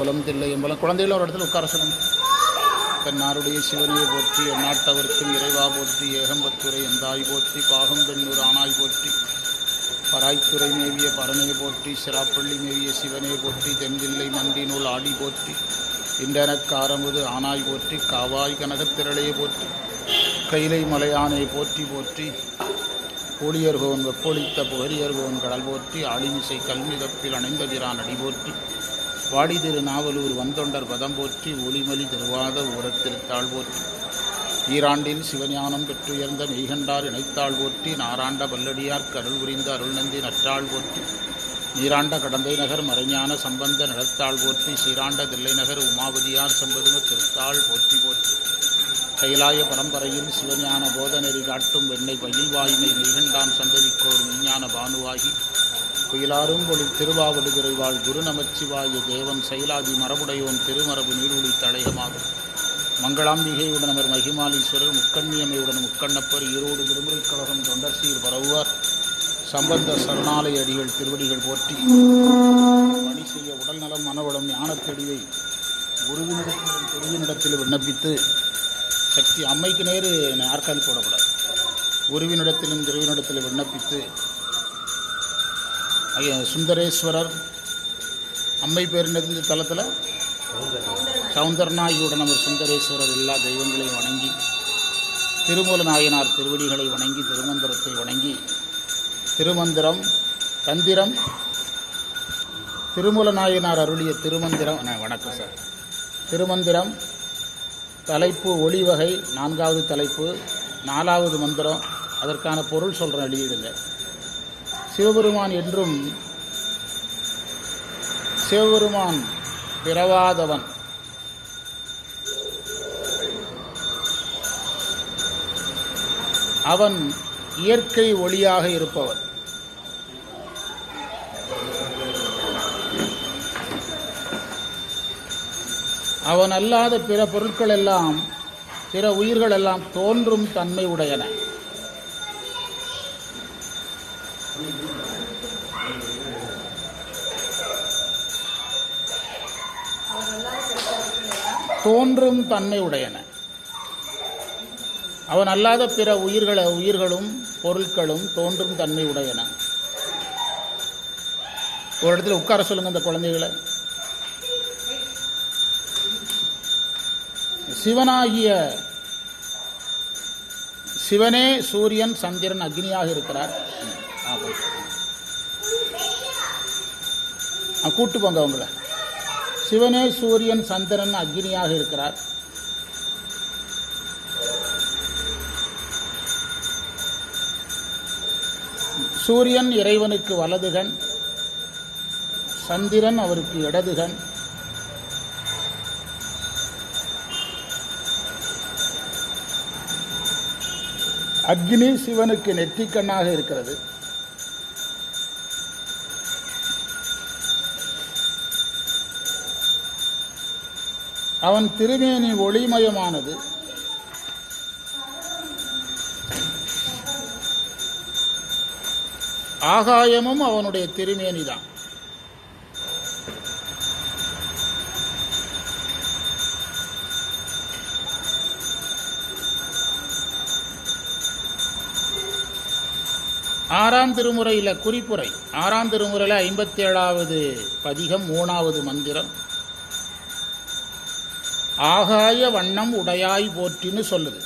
சிற்றம்பலம் தில்லையம்பலம் குழந்தைகள் ஒரு இடத்துல உட்கார சொல்லணும். பெண்ணாருடைய சிவனையை போற்றி எந்நாட்டவர்க்கும் இறைவா போற்றி ஏகம்பத்துரை எந்தாய் போற்றி பாகம் பெண்ணூர் ஆனாய் போற்றி பராய்த்துறை மேவிய பரனையை போற்றி சிராப்பள்ளி மேவிய சிவனை போற்றி தென்தில்லை மண்டி நூல் ஆடி போற்றி இண்டனக்காரமுது ஆனாய் போற்றி காவாய் கனகத்திரளையை போற்றி கைலை மலையானை போற்றி போற்றி கோடியர்கோன் வெப்பொழித்த புகரியர்கோன் கடல் போற்றி ஆளிமிசை கல்மிதப்பில் அணைந்த பிரான் அடி போற்றி வாடி திருநாவலூர் வந்தொண்டர் பதம் போற்றி ஒளிமலி திருவாத உரத்திருத்தாள் போற்றி. ஈராண்டில் சிவஞானம் பெற்றுயர்ந்த மெய்கண்டார் இணைத்தாள் போற்றி நாராண்ட பல்லடியார் கருள் புரிந்த அருள்நந்தி நற்றாள் போற்றி. நீராண்ட கடந்தை நகர் மறைஞான சம்பந்த நடத்தாள் போற்றி சீராண்ட தில்லை நகர் உமாபதியார் சம்பதும திருத்தாள் போற்றி போற்றி. கைலாய பரம்பரையில் சிவஞான போதநெறி காட்டும் வெண்ணை பயில்வாய்மை மெய்கண்டான் சந்ததிக்கோர் விஞ்ஞான பானுவாகி. குயிலாரும் ஒளி திருவாவடுதுறை வாழ் குரு நமச்சிவாய தேவன் செயலாதி மரபுடையோன் திருமரபு நீருளி தழையமாகும் மங்களாம்பிகையுடன் அவர் மகிமாலீஸ்வரர் முக்கண்ணியமையுடன் முக்கண்ணப்பர் ஈரோடு திருமுறை கழகம் தொண்டர் சீர் பரவுவார் சம்பந்த சரணாலய அடிகள் திருவடிகள் போற்றி. பணி செய்ய உடல்நலம் மனவளம் ஞானத்தெளிவை குருவினிடத்திலும் குருவினிடத்தில் விண்ணப்பித்து சக்தி அம்மைக்கு நேரு நாற்காலி போடக்கூடாது குருவினிடத்திலும் திருவினிடத்தில் விண்ணப்பித்து சுந்தரேஸ்வரர் அம்மை பேர் என்னது இந்த தலத்தில் சவுந்தரநாயகியுடன் நம்ம சுந்தரேஸ்வரர் எல்லா தெய்வங்களையும் வணங்கி திருமூல நாயனார் திருவடிகளை வணங்கி திருமந்திரத்தை வணங்கி திருமந்திரம் தந்திரம் திருமூல நாயனார் அருளிய திருமந்திரம் வணக்கம் சார். திருமந்திரம் தலைப்பு ஒளி வகை நான்காவது தலைப்பு நாலாவது மந்திரம் அதற்கான பொருள் சொல்கிறேன் எழுதிடுங்க. சிவபெருமான் என்றும் சிவபெருமான் பிறவாதவன். அவன் இயற்கை ஒளியாக இருப்பவன். அவன் அல்லாத பிற பொருட்கள் எல்லாம் பிற உயிர்கள் எல்லாம் தோன்றும் தன்மை உடையன. தோன்றும் தன்மை உடையன அவன் அல்லாத பிற உயிர்கள உயிர்களும் பொருட்களும் தோன்றும் தன்மை உடையன ஒரு இடத்துல உட்கார சொல்லுங்க இந்த குழந்தைகளை. சிவனாகிய சிவனே சூரியன் சந்திரன் அக்னியாக இருக்கிறார். கூட்டு போங்க அவங்கள. சிவனே சூரியன் சந்திரன் அக்னியாக இருக்கிறார். சூரியன் இறைவனுக்கு வலதுகன் சந்திரன் அவருக்கு இடதுகன். அக்னி சிவனுக்கு நெற்றிக்கண்ணாக இருக்கிறது. அவன் திருமேனி ஒளிமயமானது. ஆகாயமும் அவனுடைய திருமேனிதான். ஆறாம் திருமுறையில் குறிப்புரை ஆறாம் திருமுறையில் ஐம்பத்தி ஏழாவது பதிகம் மூணாவது மந்திரம். ஆகாய வண்ணம் உடையாய் போற்றின்னு சொல்லுது.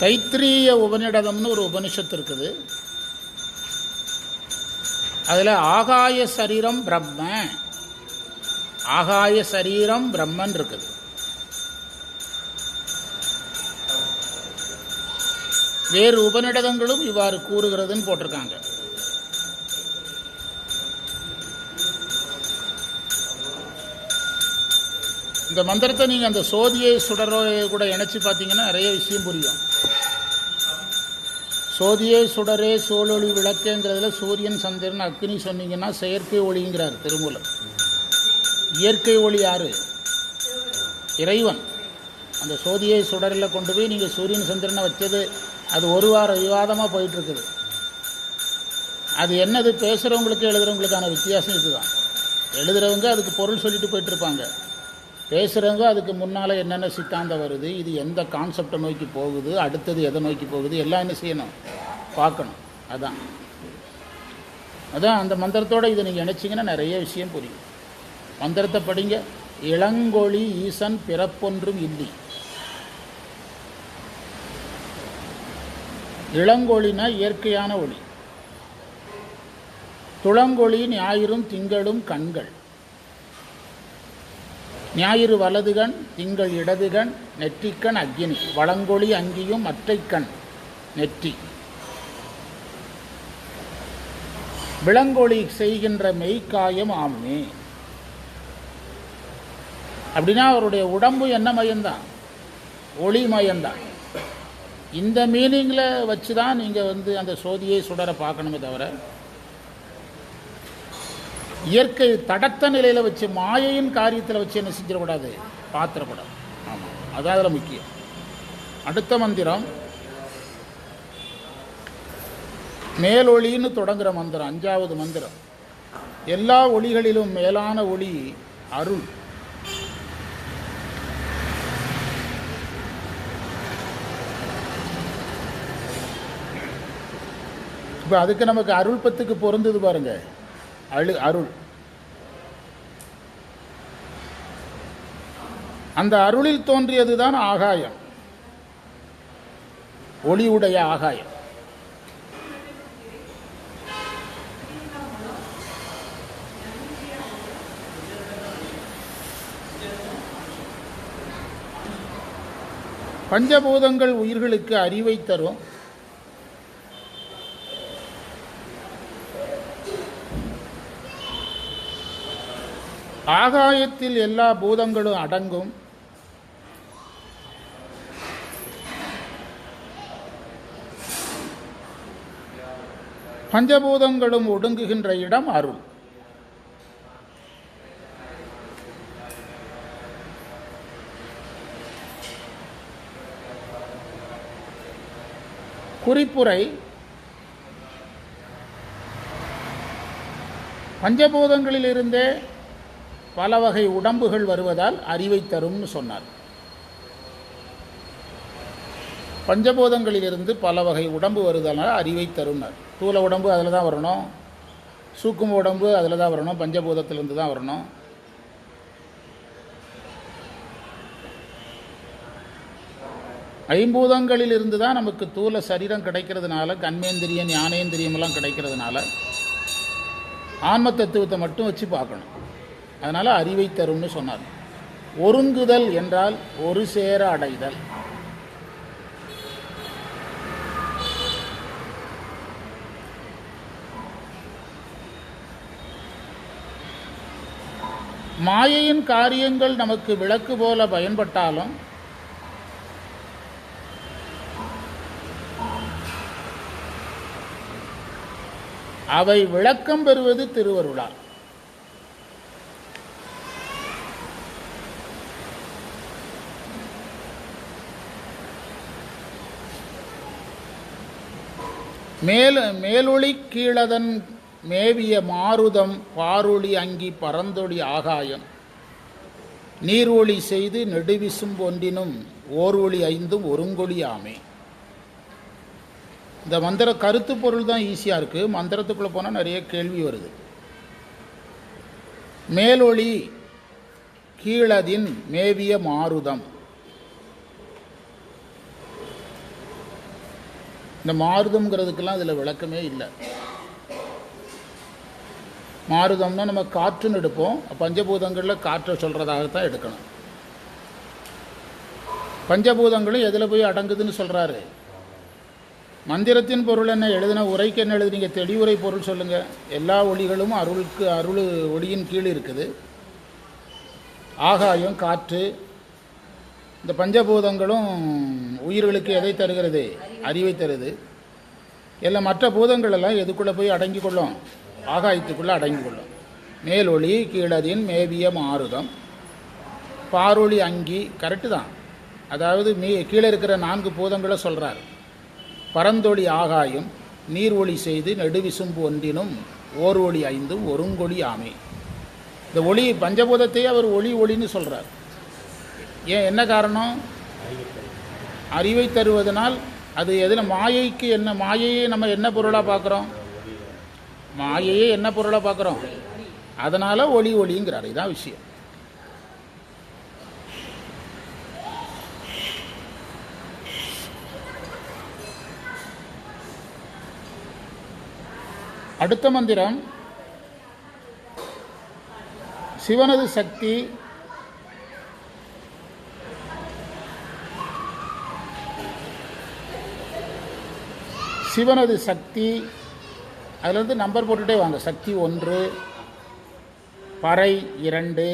தைத்திரிய உபநிடதம்னு ஒரு உபனிஷத்து இருக்குது. அதில் ஆகாய சரீரம் பிரம்ம. ஆகாய சரீரம் பிரம்மன் இருக்குது. வேறு உபநிடதங்களும் இவ்வாறு கூறுகிறதுன்னு போட்டிருக்காங்க. இந்த மந்திரத்தை நீங்கள் அந்த சோதியை சுடரோ கூட இணைச்சு பார்த்தீங்கன்னா நிறைய விஷயம் புரியும். சோதியே சுடரே சோழொளி விளக்கேங்கிறதுல சூரியன் சந்திரன் அக்னி சொன்னீங்கன்னா செயற்கை ஒளிங்கிறார் திருமூலர். இயற்கை ஒளி யாரு? இறைவன். அந்த சோதியை சுடரில் கொண்டு போய் நீங்கள் சூரியன் சந்திரனை வச்சது அது ஒரு வார விவாதமாக போயிட்டுருக்குது. அது என்னது பேசுகிறவங்களுக்கு எழுதுகிறவங்களுக்கான வித்தியாசம் இதுதான். எழுதுகிறவங்க அதுக்கு பொருள் சொல்லிட்டு போயிட்டுருப்பாங்க. பேசுகிறவங்க அதுக்கு முன்னால் என்னென்ன சித்தாந்தம் வருது இது எந்த கான்செப்டை நோக்கி போகுது அடுத்தது எதை நோக்கி போகுது எல்லாம் என்ன செய்யணும்? பார்க்கணும். அதான். அதான் அந்த மந்திரத்தோட இதை நீங்கள் நினச்சிங்கன்னா நிறைய விஷயம் புரியும். மந்திரத்தை படிங்க. இளங்கொழி ஈசன் பிறப்பொன்றும் இல்லி. இளங்கொழினா இயற்கையான ஒளி. துளங்கொழி ஞாயிறும் திங்களும் கண்கள். ஞாயிறு வலதுகண் திங்கள் இடதுகண் நெற்றிக்கண் அக்னி. வளங்கொழி அங்கியும் மற்றைக்கண் நெற்றி. விளங்கொழி செய்கின்ற மெய்க்காயம் ஆமே அப்படின்னா அவருடைய உடம்பு என்ன மயம்தான்? ஒளி மயம்தான். இந்த மீனிங்கில் வச்சு தான் நீங்கள் வந்து அந்த சோதியை சுடர பார்க்கணுமே தவிர இயற்கை தடத்த நிலையில் வச்சு மாயையின் காரியத்தில் வச்சு என்ன செஞ்சிடக்கூடாது? பார்த்துடக்கூடாது. ஆமாம் அதான் அதில் முக்கியம். அடுத்த மந்திரம் மேலொளின்னு தொடங்குகிற மந்திரம் அஞ்சாவது மந்திரம். எல்லா ஒளிகளிலும் மேலான ஒளி அருள். இப்போ அதுக்கு நமக்கு அருள் பத்துக்கு பொருந்தது பாருங்க. அழு அருள். அந்த அருளில் தோன்றியது தான் ஆகாயம். ஒளியுடைய ஆகாயம். பஞ்சபூதங்கள் உயிர்களுக்கு அறிவை தரும். ஆகாயத்தில் எல்லா பூதங்களும் அடங்கும். பஞ்சபூதங்களும் ஒடுங்குகின்ற இடம் அருள். குறிப்புரை பஞ்சபூதங்களிலிருந்தே பல வகை உடம்புகள் வருவதால் அறிவை தரும்னு சொன்னார். பஞ்சபூதங்களிலிருந்து பல வகை உடம்பு வருவதனால் அறிவை தரும்னார். தூள உடம்பு அதில் தான் வரணும் சூக்கும் உடம்பு அதில் தான் வரணும் பஞ்சபூதத்திலிருந்து தான் வரணும். ஐம்பூதங்களிலிருந்து தான் நமக்கு தூள சரீரம் கிடைக்கிறதுனால கண்மேந்திரியம் ஞானேந்திரியம்லாம் கிடைக்கிறதுனால ஆன்ம தத்துவத்தை மட்டும் வச்சு பார்க்கணும். அதனால் அறிவை தரும்னு சொன்னார். ஒருங்குதல் என்றால் ஒரு சேர அடைதல். மாயையின் காரியங்கள் நமக்கு விளக்கு போல பயன்பட்டாலும் அவை விளக்கம் பெறுவது திருவருளால். மேல் மேலொளி கீழதன் மேவிய மாருதம் பாரொளி அங்கி பரந்தொளி ஆகாயம். நீர்ஒளி செய்து நெடுவிசும் ஒன்றினும் ஓர்வொளி ஐந்தும் ஒருங்கொழியாமே இந்த மந்திர கருத்து பொருள் தான் ஈஸியாக இருக்குது மந்திரத்துக்குள்ளே போனால் நிறைய கேள்வி வருது. மேலொளி கீழதின் மேவிய மாருதம். இந்த மாருதம்ங்கிறதுக்கெல்லாம் இதில் விளக்கமே இல்லை. மாருதம்னா நம்ம காற்றுன்னு எடுப்போம். பஞ்சபூதங்களில் காற்றை சொல்கிறதாகத்தான் எடுக்கணும். பஞ்சபூதங்களும் எதில் போய் அடங்குதுன்னு சொல்கிறாரு மந்திரத்தின் பொருள் என்ன எழுதின உரைக்கு என்ன எழுதுனீங்க தெளிவுரை பொருள் சொல்லுங்கள் எல்லா ஒளிகளும் அருளுக்கு அருள் ஒளியின் கீழ் இருக்குது. ஆகாயம் காற்று இந்த பஞ்சபூதங்களும் உயிர்களுக்கு எதை தருகிறது? அறிவை தருது. எல்லாம் மற்ற பூதங்கள் எல்லாம் எதுக்குள்ளே போய் அடங்கி கொள்ளும் ஆகாயத்துக்குள்ளே அடங்கி கொள்ளும் மேலொளி கீழதின் மேவிய மாருதம். பாரொளி அங்கி கரெக்டு தான். அதாவது மீ கீழே இருக்கிற நான்கு பூதங்களை சொல்கிறார் பரந்தொளி ஆகாயம் நீர் ஒளி செய்து நெடுவிசும்பு ஒன்றினும் ஓர் ஒளி ஐந்தும் ஒருங்கொழி ஆமை. இந்த ஒளி பஞ்சபூதத்தையே அவர் ஒளி ஒளின்னு சொல்கிறார் ஏன் என்ன காரணம்? அறிவை தருவதனால் அது எதில் மாயைக்கு என்ன மாயையே நம்ம என்ன பொருளாக பார்க்குறோம்? மாயையே என்ன பொருளாக பார்க்குறோம்? அதனால் ஒளி ஒளிங்கிறார். இதுதான் விஷயம். அடுத்த மந்திரம் சிவனது சக்தி சிவனது சக்தி அதிலிருந்து நம்பர் போட்டுகிட்டே வாங்க. சக்தி ஒன்று பறை இரண்டு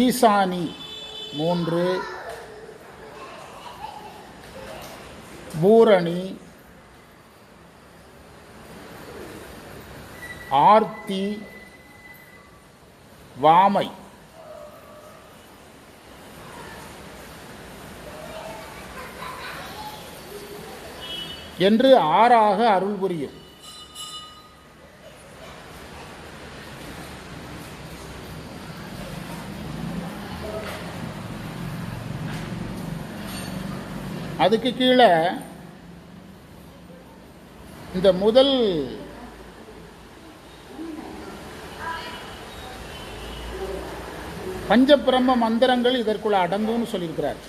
ஈசானி மூன்று பூரணி ஆர்த்தி வாமை. என்று ஆறாக அருள் புரியும். அதுக்கு கீழே இந்த முதல் பஞ்சபிரம்ம மந்திரங்கள் இதற்குள் அடங்கும்னு சொல்லியிருக்கிறார்.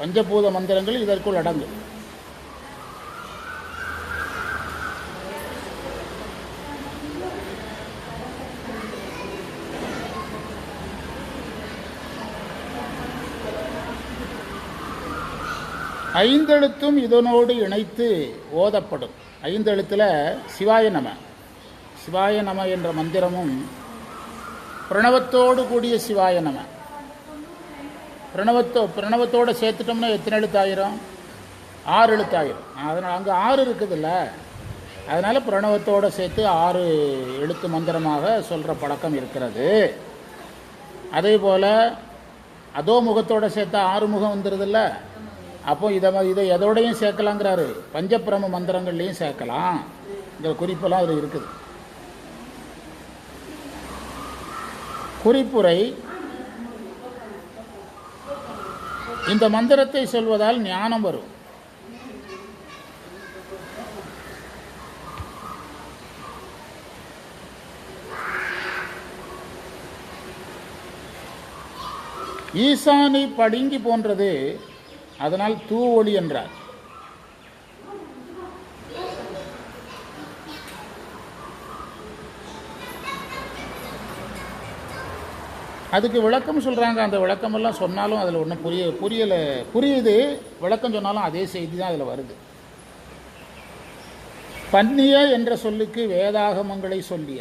பஞ்சபூத மந்திரங்கள் இதற்குள் அடங்கும். ஐந்தெழுத்தும் இதனோடு இணைத்து ஓதப்படும். ஐந்தெழுத்தில் சிவாய நம. சிவாய நம என்ற மந்திரமும் பிரணவத்தோடு கூடிய சிவாய நம. பிரணவத்தோ பிரணவத்தோடு சேர்த்துட்டோம்னா எத்தனை எழுத்தாயிரும்? ஆறு எழுத்தாயிரும். அதனால் அங்கே ஆறு இருக்குதுல்ல. அதனால் பிரணவத்தோடு சேர்த்து ஆறு எழுத்து மந்திரமாக சொல்கிற பழக்கம் இருக்கிறது. அதே போல் அதோ முகத்தோடு சேர்த்தா ஆறு முகம் வந்துடுதுல்ல அப்போ இதை இதை எதோடையும் சேர்க்கலாங்கிறாரு. பஞ்சபிரம மந்திரங்கள்லையும் சேர்க்கலாம். இந்த குறிப்பெல்லாம் அதில் இருக்குது. குறிப்புரை இந்த மந்திரத்தை சொல்வதால் ஞானம் வரும். ஈசானி படுங்கி போன்றது அதனால் தூவொளி என்றார். அதுக்கு விளக்கம் சொல்கிறாங்க அந்த விளக்கமெல்லாம் சொன்னாலும் அதில் ஒன்றும் புரிய புரியலை. புரியுது. விளக்கம் சொன்னாலும் அதே செய்தி தான் அதில் வருது. பன்னிய என்ற சொல்லுக்கு வேதாகமங்களை சொல்லிய.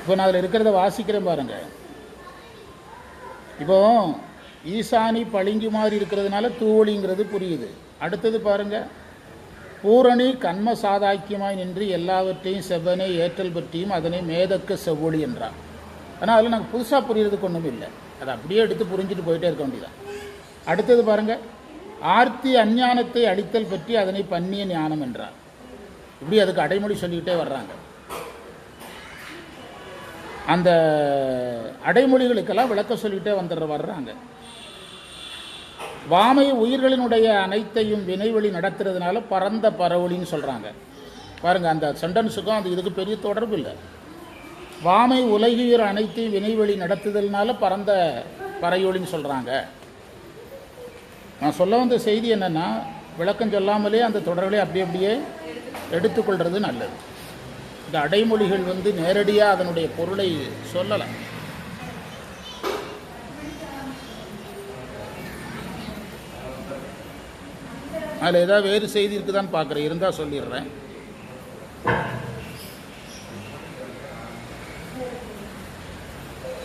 இப்போ நான் அதில் இருக்கிறத வாசிக்கிறேன் பாருங்கள் இப்போ ஈசானி பளிங்கு மாதிரி இருக்கிறதுனால தூவலிங்கிறது புரியுது. அடுத்தது பாருங்க. பூரணி கண்ம சாதாக்கியமாய் நின்று எல்லாவற்றையும் செவ்வனை ஏற்றல் பற்றியும் அதனை மேதக்க செவ்வொளி என்றார். ஆனால் அதில் நாங்கள் புதுசாக புரியறதுக்கு ஒன்றும் இல்லை. அதை அப்படியே எடுத்து புரிஞ்சுட்டு போயிட்டே இருக்க வேண்டியதான் அடுத்தது பாருங்க. ஆர்த்தி அஞ்ஞானத்தை அழித்தல் பற்றி அதனை பண்ணிய ஞானம் என்றார். இப்படி அதுக்கு அடைமொழி சொல்லிக்கிட்டே வர்றாங்க. அந்த அடைமொழிகளுக்கெல்லாம் விளக்க சொல்லிகிட்டே வந்துடுற வர்றாங்க. வாமை உயிர்களினுடைய அனைத்தையும் வினைவெளி நடத்துறதுனால பரந்த பரவலின்னு சொல்கிறாங்க பாருங்க அந்த சென்டென்ஸுக்கும் அது இதுக்கு பெரிய தொடர்பு இல்லை. வாமை உலகியர் அனைத்தையும் வினைவெளி நடத்துதல்னால பரந்த பறையொலின்னு சொல்கிறாங்க நான் சொல்ல வந்த செய்தி என்னென்னா விளக்கம் சொல்லாமலே அந்த தொடர்களை அப்படி அப்படியே எடுத்துக்கொள்வது நல்லது. இந்த அடைமொழிகள் வந்து நேரடியாக அதனுடைய பொருளை சொல்லலாம் அதில் ஏதாவது வேறு செய்தி இருக்குதான்னு பார்க்குறேன் இருந்தால் சொல்லிடுறேன்.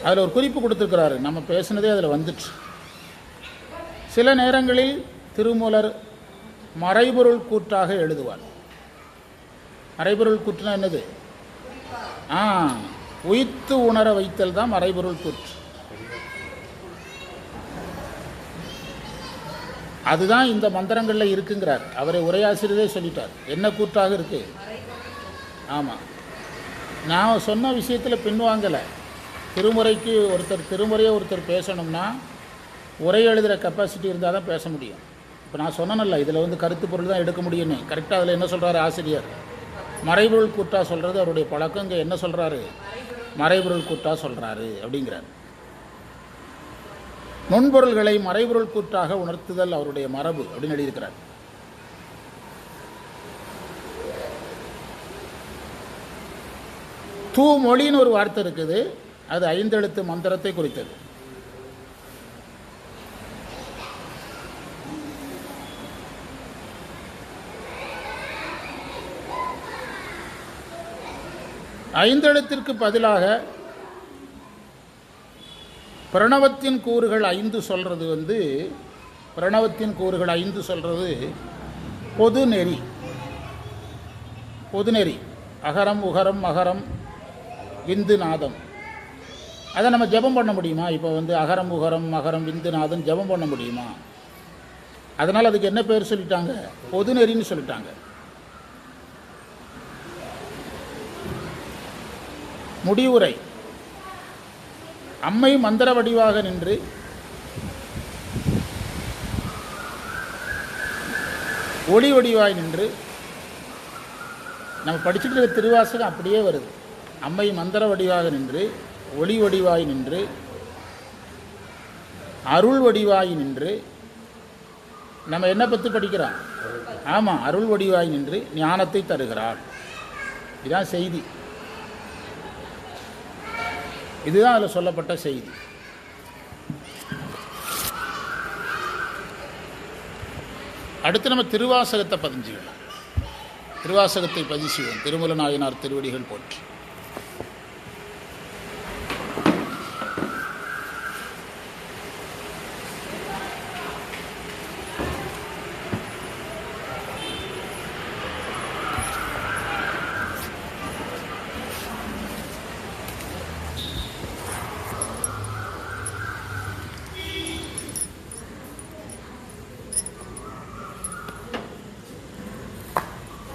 அதில் ஒரு குறிப்பு கொடுத்துருக்கிறாரு. நம்ம பேசுனதே அதில் வந்துட்டு சில நேரங்களில் திருமூலர் மறைபொருள் கூற்றாக எழுதுவார். மறைபொருள் கூற்றுனா என்னது? ஆ உயித்து உணர வைத்தல் தான் மறைபொருள் கூற்று. அதுதான் இந்த மந்திரங்களில் இருக்குங்கிறார். அவரை உரையாசிரியரே சொல்லிட்டார். என்ன கூற்றாக இருக்கு? ஆமாம் நான் சொன்ன விஷயத்தில் பின்வாங்கலை திருமுறைக்கு ஒருத்தர் திருமுறையை ஒருத்தர் பேசணும்னா உரை எழுதுகிற கெப்பாசிட்டி இருந்தால் தான் பேச முடியும். இப்போ நான் சொன்னேன்ல இதில் வந்து கருத்து பொருள் தான் எடுக்க முடியும்னு. கரெக்டாக அதில் என்ன சொல்கிறார் ஆசிரியர்? மறைபொருள் கூட்டா சொல்கிறது அவருடைய பழக்கம். இங்கே என்ன சொல்கிறாரு மறைபொருள் கூட்டா சொல்கிறாரு அப்படிங்கிறார். நுண்பொருள்களை மறைபொருள் கூற்றாக உணர்த்துதல் அவருடைய மரபு அப்படின்னு எழுதியிருக்கிறார். தூமொழின்னு ஒரு வார்த்தை இருக்குது. அது ஐந்தெழுத்து மந்திரத்தை குறித்தது. ஐந்தெழுத்திற்கு பதிலாக பிரணவத்தின் கூறுகள் ஐந்து சொல்கிறது வந்து பிரணவத்தின் கூறுகள் ஐந்து சொல்கிறது பொது நெறி. பொது நெறி. அகரம் உகரம் மகரம் விந்து நாதம். அதை நம்ம ஜெபம் பண்ண முடியுமா? இப்போ வந்து அகரம் உகரம் மகரம் விந்து நாதம் ஜெபம் பண்ண முடியுமா? அதனால் அதுக்கு என்ன பேர் சொல்லிட்டாங்க? பொது நெறின்னு சொல்லிட்டாங்க. முடிவுரை. அம்மை மந்திர வடிவாக நின்று ஒளி வடிவாய் நின்று நம்ம படிச்சுட்டு இருக்க திருவாசகம் அப்படியே வருது. அம்மை மந்திர வடிவாக நின்று ஒளி வடிவாய் நின்று அருள் வடிவாய் நின்று நம்ம என்ன பற்றி படிக்கிறோம்? ஆமாம் அருள் வடிவாய் நின்று ஞானத்தை தருகிறாள். இதுதான் செய்தி. இதுதான் அதில் சொல்லப்பட்ட செய்தி. அடுத்து நம்ம திருவாசகத்தை பதிஞ்சுக்கலாம் திருவாசகத்தை பதிவு செய்வோம் திருமல நாயனார் திருவடிகள் போற்றி.